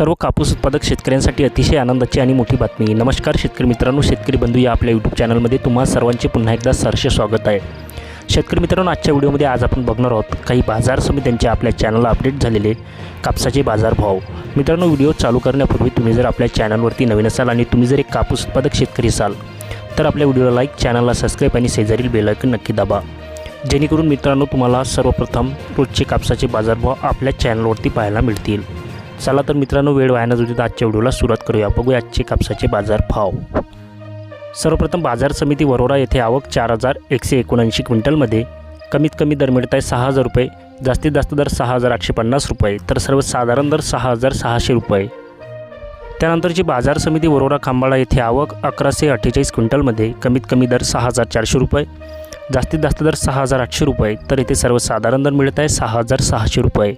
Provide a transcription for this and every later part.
सर्व कापूस उत्पादक शेतकऱ्यांसाठी अतिशय आनंदाची आणि मोठी बातमी. नमस्कार शेतकरी मित्रांनो शेतकरी बंधू या आपल्या यूट्यूब चॅनलमध्ये तुम्हा सर्वांचे पुन्हा एकदा सहर्ष स्वागत आहे. शेतकरी मित्रांनो आजच्या व्हिडिओमध्ये आज आपण बघणार आहोत काही बाजार समित्यांच्या आपल्या चॅनलला अपडेट झालेले कापसाचे बाजारभाव. मित्रांनो व्हिडिओ चालू करण्यापूर्वी तुम्ही जर आपल्या चॅनलवरती नवीन असाल आणि तुम्ही जर एक कापूस उत्पादक शेतकरी असाल तर आपल्या व्हिडिओला लाईक चॅनलला सबस्क्राईब आणि शेजारील बेलायकन नक्की दाबा. जेणेकरून मित्रांनो तुम्हाला सर्वप्रथम रोजचे कापसाचे बाजारभाव आपल्या चॅनलवरती पाहायला मिळतील. चला तर मित्रांनो वेळ वाया न तर आजच्या व्हिडिओला सुरुवात करूया. बघूया आजचे कापसाचे बाजार भाव. सर्वप्रथम बाजार समिती वरोरा येथे आवक चार हजार एकशे एकोणऐंशी क्विंटलमध्ये. कमीत कमी दर मिळत आहे सहा हजार रुपये. जास्तीत जास्त दर सहा हजार आठशे पन्नास रुपये. तर सर्वसाधारण दर सहा हजार सहाशे रुपये. त्यानंतरची बाजार समिती वरोरा खांबाळा येथे आवक अकराशे अठ्ठेचाळीस क्विंटलमध्ये. कमीत कमी दर सहा हजार चारशे रुपये. जास्तीत जास्त दर सहा हजार आठशे रुपये. तर येथे सर्वसाधारण दर मिळत आहे सहा हजार सहाशे रुपये.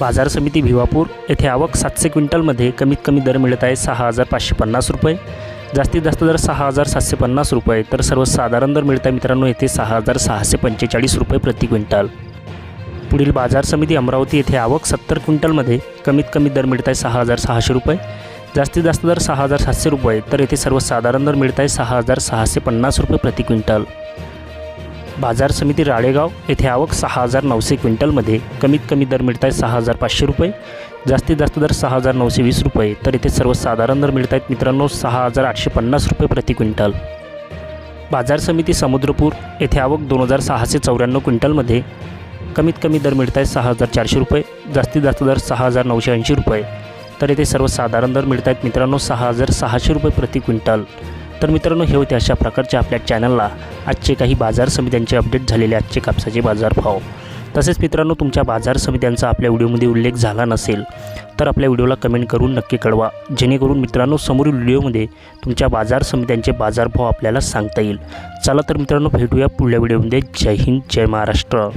बाजार समिती भिवापूर येथे आवक सातशे क्विंटलमध्ये कमीत कमी दर मिळत आहे सहा हजार पाचशे पन्नास रुपये. जास्तीत जास्त दर सहा हजार सातशे पन्नास रुपये. तर सर्वसाधारण दर मिळत आहे मित्रांनो येथे सहा हजार सहाशे पंचेचाळीस रुपये प्रति क्विंटल. पुढील बाजार समिती अमरावती येथे आवक सत्तर क्विंटलमध्ये कमीत कमी दर मिळत आहे सहा हजार सहाशे रुपये. जास्तीत जास्त दर सहा हजार सातशे रुपये. तर येथे सर्वसाधारण दर मिळत आहे सहा हजार सहाशे पन्नास रुपये प्रति क्विंटल. बाजार समिती राळेगाव येथे आवक सहा हजार नऊशे क्विंटलमध्ये कमीत कमी दर मिळत आहे सहा हजार पाचशे रुपये. जास्तीत जास्त दर सहा हजार नऊशे वीस रुपये. तर इथे सर्वसाधारण दर मिळत आहेत मित्रांनो सहा हजार आठशे पन्नास रुपये प्रति क्विंटल. बाजार समिती समुद्रपूर येथे आवक दोन हजार सहाशे चौऱ्याण्णव क्विंटलमध्ये कमीत कमी दर मिळत आहेत सहा हजार चारशे रुपये. जास्तीत जास्त दर सहा हजार नऊशे ऐंशी रुपये. तर येथे सर्वसाधारण दर मिळत आहेत मित्रांनो सहा हजार सहाशे रुपये प्रति क्विंटल. तर मित्रांनो हे होते अशा प्रकारच्या आपल्या चॅनलला. आजचे काही बाजार समित्यांचे अपडेट झालेले आजचे कापसाचे बाजारभाव. तसेच मित्रांनो तुमच्या बाजार समित्यांचा आपल्या व्हिडिओमध्ये उल्लेख झाला नसेल तर आपल्या व्हिडिओला कमेंट करून नक्की कळवा. जेणेकरून मित्रांनो समोरील व्हिडिओमध्ये तुमच्या बाजार समित्यांचे बाजारभाव आपल्याला सांगता येईल. चला तर मित्रांनो भेटूया पुढल्या व्हिडिओमध्ये. जय हिंद जय महाराष्ट्र.